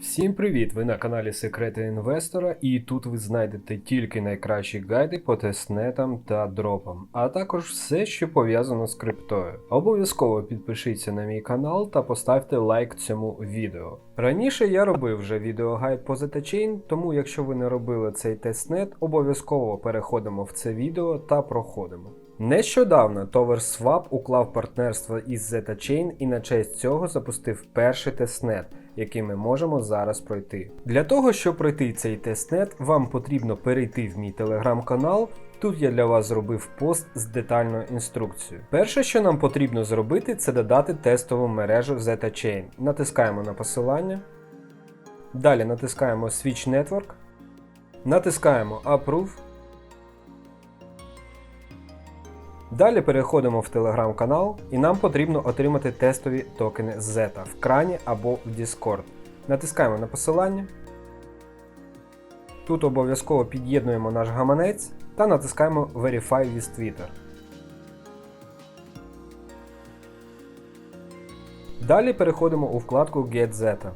Всім привіт! Ви на каналі Секрети Інвестора, і тут ви знайдете тільки найкращі гайди по тестнетам та дропам, а також все, що пов'язано з криптою. Обов'язково підпишіться на мій канал та поставте лайк цьому відео. Раніше я робив вже відеогайд по ZetaChain, тому якщо ви не робили цей тестнет, обов'язково переходимо в це відео та проходимо. Нещодавно TowerSwap уклав партнерство із ZetaChain і на честь цього запустив перший тестнет, який ми можемо зараз пройти. Для того, щоб пройти цей тестнет, вам потрібно перейти в мій телеграм-канал. Тут я для вас зробив пост з детальною інструкцією. Перше, що нам потрібно зробити, це додати тестову мережу ZetaChain. Натискаємо на посилання. Далі натискаємо Switch Network. Натискаємо Approve. Далі переходимо в телеграм-канал і нам потрібно отримати тестові токени Zeta в крані або в Discord. Натискаємо на посилання. Тут обов'язково під'єднуємо наш гаманець та натискаємо Verify with Twitter. Далі переходимо у вкладку Get Zeta.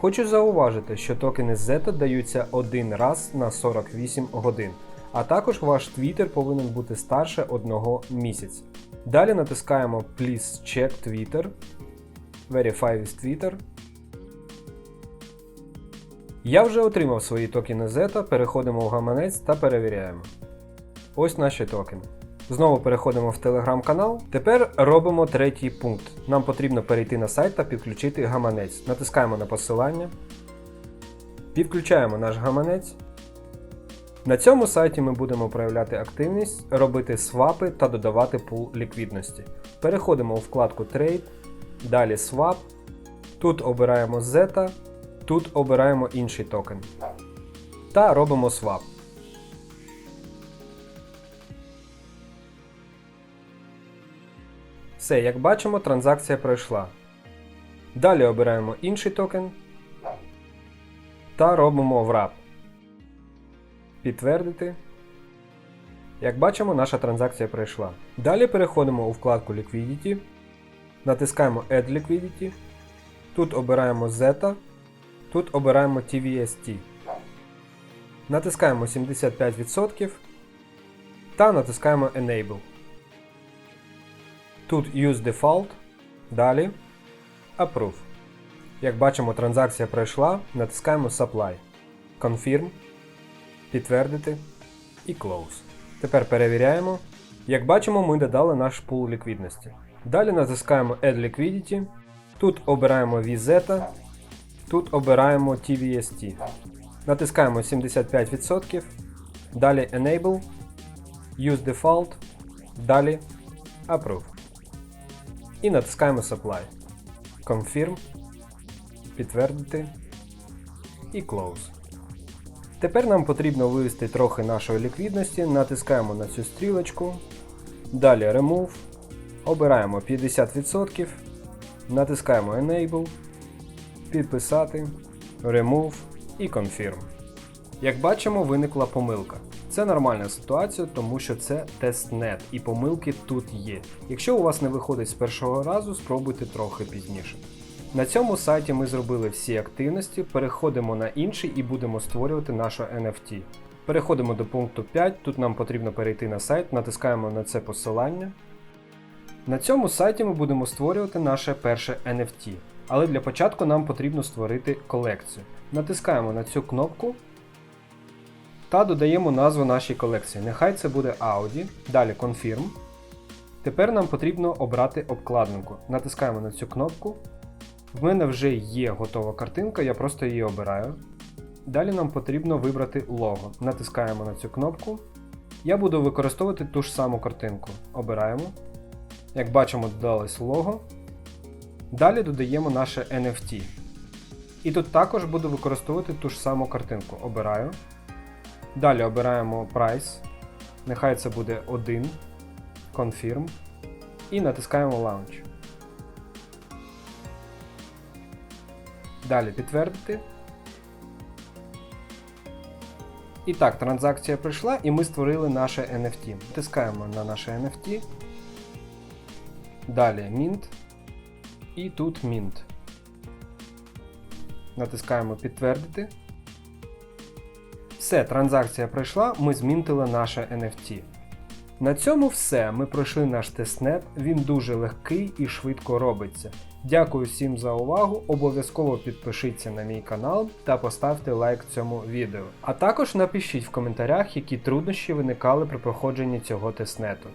Хочу зауважити, що токени Zeta даються один раз на 48 годин а також ваш Twitter повинен бути старше одного місяця. Далі натискаємо Please check Twitter, Verify with Twitter. Я вже отримав свої токени Zeta, переходимо в гаманець та перевіряємо. Ось наші токени. Знову переходимо в телеграм-канал. Тепер робимо третій пункт. Нам потрібно перейти на сайт та підключити гаманець. Натискаємо на посилання. Підключаємо наш гаманець. На цьому сайті ми будемо проявляти активність, робити свапи та додавати пул ліквідності. Переходимо у вкладку Trade, далі Swap. Тут обираємо Zeta, тут обираємо інший токен. Та робимо свап. Все, як бачимо, транзакція пройшла. Далі обираємо інший токен та робимо wrap. Підтвердити. Як бачимо, наша транзакція пройшла. Далі переходимо у вкладку Liquidity, натискаємо Add Liquidity. Тут обираємо Zeta, тут обираємо TVST. Натискаємо 75% та натискаємо Enable. Тут Use Default. Далі Approve. Як бачимо, транзакція пройшла, натискаємо Supply. Confirm підтвердити і Close. Тепер перевіряємо. Як бачимо, ми додали наш пул ліквідності. Далі натискаємо Add Liquidity. Тут обираємо VZ, тут обираємо TVST. Натискаємо 75%. Далі Enable, Use Default, далі Approve. І натискаємо Supply. Confirm, підтвердити і Close. Тепер нам потрібно вивести трохи нашої ліквідності, натискаємо на цю стрілочку. Далі Remove. Обираємо 50%, натискаємо Enable, підписати, Remove і Confirm. Як бачимо, виникла помилка. Це нормальна ситуація, тому що це тестнет і помилки тут є. Якщо у вас не виходить з першого разу, спробуйте трохи пізніше. На цьому сайті ми зробили всі активності, переходимо на інший і будемо створювати нашу NFT. Переходимо до пункту 5, тут нам потрібно перейти на сайт, натискаємо на це посилання. На цьому сайті ми будемо створювати наше перше NFT. Але для початку нам потрібно створити колекцію. Натискаємо на цю кнопку та додаємо назву нашій колекції. Нехай це буде Audi. Далі Confirm. Тепер нам потрібно обрати обкладинку. Натискаємо на цю кнопку. В мене вже є готова картинка, я просто її обираю. Далі нам потрібно вибрати лого. Натискаємо на цю кнопку. Я буду використовувати ту ж саму картинку. Обираємо. Як бачимо, додалось лого. Далі додаємо наше NFT. І тут також буду використовувати ту ж саму картинку. Обираю. Далі обираємо Price. Нехай це буде 1. Confirm. І натискаємо Launch. Далі підтвердити. І так, транзакція прийшла і ми створили наше NFT. Тискаємо на наше NFT. Далі Mint. І тут Mint. Натискаємо підтвердити. Все, транзакція пройшла, ми змінтили наше NFT. На цьому все. Ми пройшли наш тестнет, він дуже легкий і швидко робиться. Дякую всім за увагу. Обов'язково підпишіться на мій канал та поставте лайк цьому відео. А також напишіть в коментарях, які труднощі виникали при проходженні цього тестнету.